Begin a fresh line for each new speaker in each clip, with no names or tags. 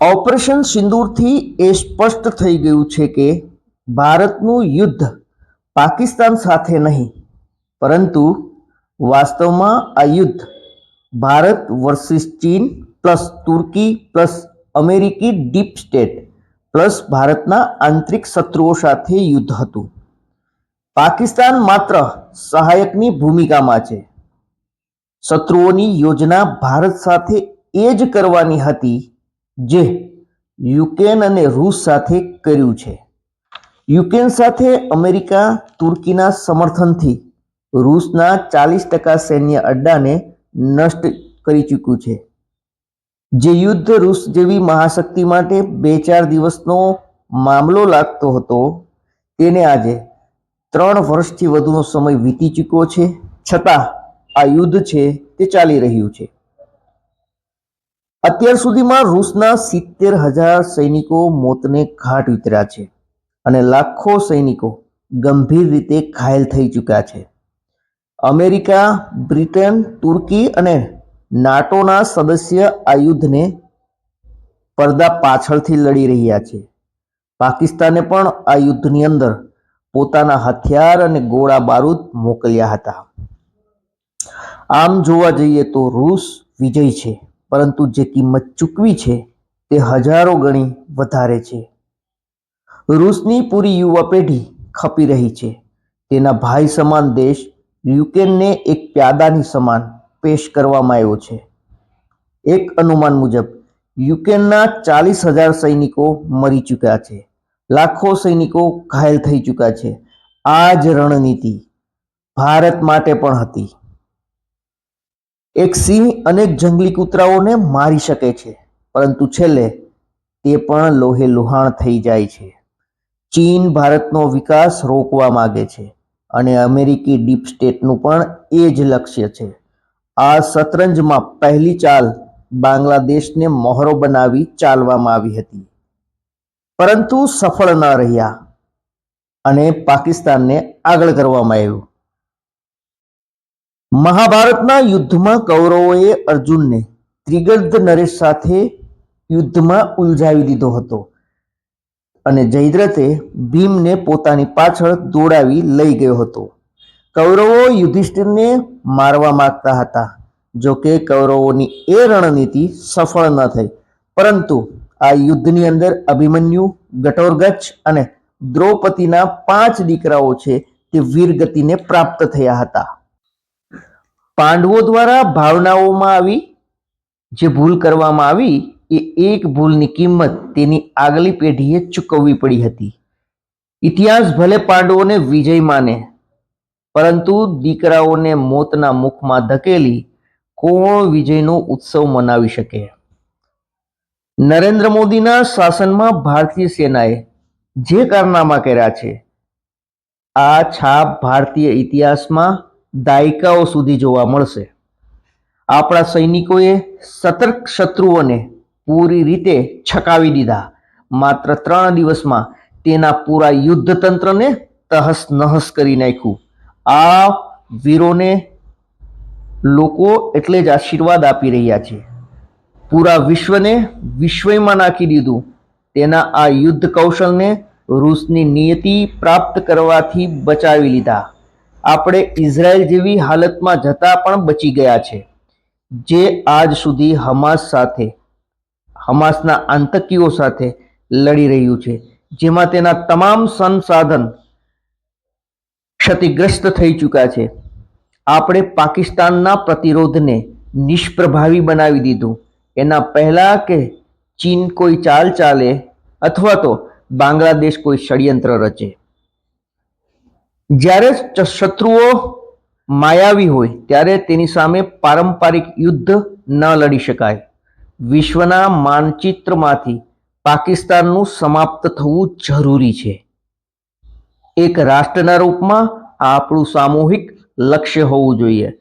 Operation સિંદૂરથી એ સ્પષ્ટ થઈ ગયું છે કે ભારતનું યુદ્ધ પાકિસ્તાન સાથે નહીં, પરંતુ વાસ્તવમાં આ યુદ્ધ ભારત વર્સિસ ચીન પ્લસ તુર્કી પ્લસ અમેરિકી ડીપ સ્ટેટ પ્લસ ભારતના આંતરિક શત્રુઓ સાથે યુદ્ધ હતું. પાકિસ્તાન માત્ર સહાયકની ભૂમિકામાં છે. શત્રુઓની યોજના ભારત સાથે એ જ કરવાની હતી જે યુક્રેન અને રૂસ સાથે કર્યું છે. યુક્રેન સાથે અમેરિકા તુર્કીના સમર્થનથી રૂસના ચાલીસ ટકા સૈન્ય અડ્ડાને નષ્ટ કરી ચૂક્યું છે. જે યુદ્ધ રૂસ જેવી મહાશક્તિ માટે બે ચાર દિવસનો મામલો લાગતો હતો, તેને આજે ત્રણ વર્ષથી વધુનો સમય વીતી ચૂક્યો છે. છતાં આ યુદ્ધ છે તે ચાલી રહ્યું છે. અત્યાર સુધીમાં રૂસના સિત્તેર હજાર સૈનિકો મોતને ઘાટ ઉતર્યા છે અને લાખો સૈનિકો ગંભીર રીતે ઘાયલ થઈ ચૂક્યા છે. અમેરિકા, બ્રિટન, તુર્કી અને નાટોના સદસ્ય આ યુદ્ધને પડદા પાછળથી લડી રહ્યા છે. પાકિસ્તાને પણ આ યુદ્ધની અંદર પોતાના હથિયાર અને ગોળા બારૂદ મોકલ્યા હતા. આમ જોવા જઈએ તો રૂસ વિજય છે. પરંતુ જે કિંમત ચૂકવી છે તે હજારો ગણી વધારે છે. રૂસની પૂરી યુવા પેઢી ખપી રહી છે. તેના ભાઈ સમાન દેશ યુક્રેનને એક પ્યાદાની સમાન પેશ કરવામાં આવ્યો છે. એક અનુમાન મુજબ, યુક્રેનના ચાલીસ હજાર સૈનિકો મરી ચૂક્યા છે. લાખો સૈનિકો ઘાયલ થઈ ચૂક્યા છે. આ જ રણનીતિ ભારત માટે પણ હતી. એક સિંહ અનેક જંગલી કૂતરાઓને મારી શકે છે, પરંતુ છેલ્લે તે પણ લોહે લુહાણ થઈ જાય છે. ચીન ભારતનો વિકાસ રોકવા માગે છે અને અમેરિકી ડીપ સ્ટેટનું પણ એ જ લક્ષ્ય છે. આ શતરંજમાં પહેલી ચાલ બાંગ્લાદેશને મોહરો બનાવી ચાલવામાં આવી હતી. પરંતુ સફળ ન રહ્યા અને પાકિસ્તાનને આગળ કરવામાં આવ્યું. મહાભારતના યુદ્ધમાં કૌરવોએ અર્જુનને ત્રિગર્ધ નરેશ સાથે યુદ્ધમાં ઉલઝાવી દીધો હતો અને જયદ્રથે ભીમને પોતાની પાછળ દોડાવી લઈ ગયો હતો. કૌરવો યુધિષ્ઠિરને મારવા માગતા હતા, જો કે કૌરવોની એ રણનીતિ સફળ ન થઈ. પરંતુ આ યુદ્ધની અંદર અભિમન્યુ, ગટોરગચ્છ અને દ્રૌપદીના પાંચ દીકરાઓ છે તે વીરગતિને પ્રાપ્ત થયા હતા. પાંડવો દ્વારા ભાવનાઓમાં આવી જે ભૂલ કરવામાં આવી, એ એક ભૂલની કિંમત તેની આગલી પેઢીએ ચૂકવવી પડી હતી. ઇતિહાસ ભલે પાંડવોને વિજય માને, પરંતુ દીકરાઓને મોતના મુખમાં ધકેલી કોણ વિજયનો ઉત્સવ મનાવી શકે? નરેન્દ્ર મોદીના શાસનમાં ભારતીય સેનાએ જે કારનામા કર્યા છે, આ છાપ ભારતીય ઇતિહાસમાં દાયકાઓ સુધી જોવા મળશે. આપણા સૈનિકોએ સતર્ક શત્રુઓને પૂરી રીતે છકાવી દીધા. માત્ર ત્રણ દિવસમાં તેના પૂરા યુદ્ધ તંત્રને તહસ નહસ કરી નાખ્યું. આ વીરોને લોકો એટલે જ આશીર્વાદ આપી રહ્યા છે. પૂરા વિશ્વને વિશ્વમાં નાખી દીધું. તેના આ યુદ્ધ કૌશલને રૂસની નિયતિ પ્રાપ્ત કરવાથી બચાવી લીધા. આપણે ઇઝરાયલ જેવી હાલતમાં જતા પણ બચી ગયા છે, જે આજ સુધી હમાસ સાથે, હમાસના આતંકીઓ સાથે લડી રહ્યું છે, જેમાં તેના તમામ સંસાધન ક્ષતિગ્રસ્ત થઈ ચૂક્યા છે. આપણે પાકિસ્તાનના પ્રતિરોધને નિષ્પ્રભાવી બનાવી દીધું. એના પહેલાં કે ચીન કોઈ ચાલ ચાલે અથવા તો બાંગ્લાદેશ કોઈ ષડયંત્ર રચે. જ્યારે શત્રુઓ માયાવી હોય, ત્યારે તેની સામે પારંપરિક યુદ્ધ ન લડી શકાય. વિશ્વના માનચિત્રમાંથી પાકિસ્તાનનું સમાપ્ત થવું જરૂરી છે. એક રાષ્ટ્રના રૂપમાં આ આપણું સામૂહિક લક્ષ્ય હોવું જોઈએ.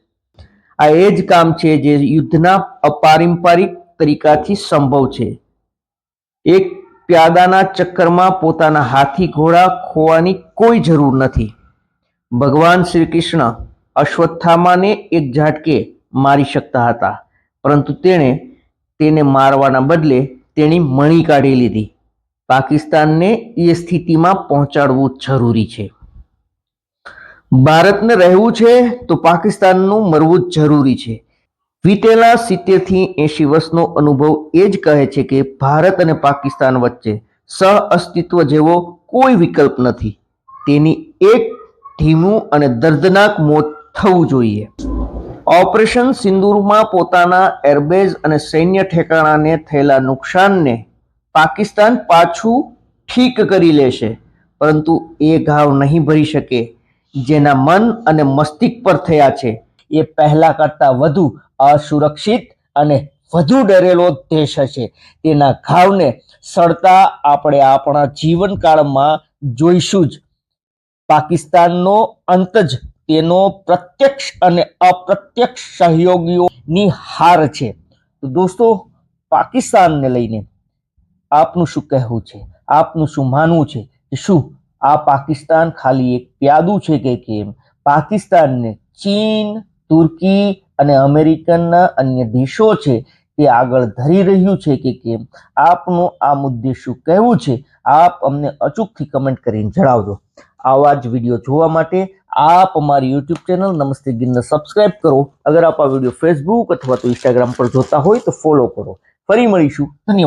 આ એ જ કામ છે જે યુદ્ધના અપારંપરિક તરીકાથી સંભવ છે. એક પ્યાદાના ચક્કરમાં પોતાના હાથી ઘોડા ખોવાની કોઈ જરૂર નથી. ભગવાન શ્રી કૃષ્ણ અશ્વત્થામાને એક ઝાટકે મારી શકતા હતા, પરંતુ તેણે તેને મારવાના બદલે તેની મણી કાઢી લીધી. પાકિસ્તાનને એ સ્થિતિમાં પહોંચાડવું જરૂરી છે. ભારતને રહેવું છે તો પાકિસ્તાનનું મરવું જરૂરી છે. વીતેલા સિત્તેરથી એંશી વર્ષનો અનુભવ એ જ કહે છે કે ભારત અને પાકિસ્તાન વચ્ચે સહ અસ્તિત્વ જેવો કોઈ વિકલ્પ નથી. તેની એક ધીમું અને દર્દનાક મોત થવું જોઈએ. ઓપરેશન સિંદૂરમાં પોતાના એરબેઝ અને સૈન્ય ઠેકાણાને થયેલા નુકસાનને પાકિસ્તાન પાછું ઠીક કરી લેશે, પરંતુ એ ઘાવ નહીં ભરી શકે. જેના મન અને મસ્તિષ્ક પર થયા છે, એ પહેલા કરતાં વધુ અસુરક્ષિત અને વધુ ડરેલો દેશ હશે. તેના ઘાવને સળતા આપણે આપણા જીવનકાળમાં જોઈશું જ. પાકિસ્તાનનો અંત જ તેનો પ્રત્યક્ષ અને અપ્રત્યક્ષ સહયોગીઓની હાર છે. તો દોસ્તો, પાકિસ્તાનને લઈને આપનું શું કહેવું છે? આપનું શું માનવું છે કે શું આ પાકિસ્તાન ખાલી એક પ્યાદું છે કે કેમ? પાકિસ્તાનને ચીન, તુર્કી અને અમેરિકનના અન્ય દેશો છે તે આગળ ધરી રહ્યું છે કે કેમ? આપનું આ મુદ્દે શું કહેવું છે? આપ અમને અચૂકથી કમેન્ટ કરીને જણાવજો. આવા જ વીડિયો જોવા માટે આપ અમારી યુટ્યુબ ચેનલ નમસ્તે ગિરને સબસ્ક્રાઇબ કરો. અગર આપ આ વીડિયો ફેસબુક અથવા તો ઇન્સ્ટાગ્રામ પર જોતા હોય તો ફોલો કરો. ફરી મળીશું. ધન્યવાદ.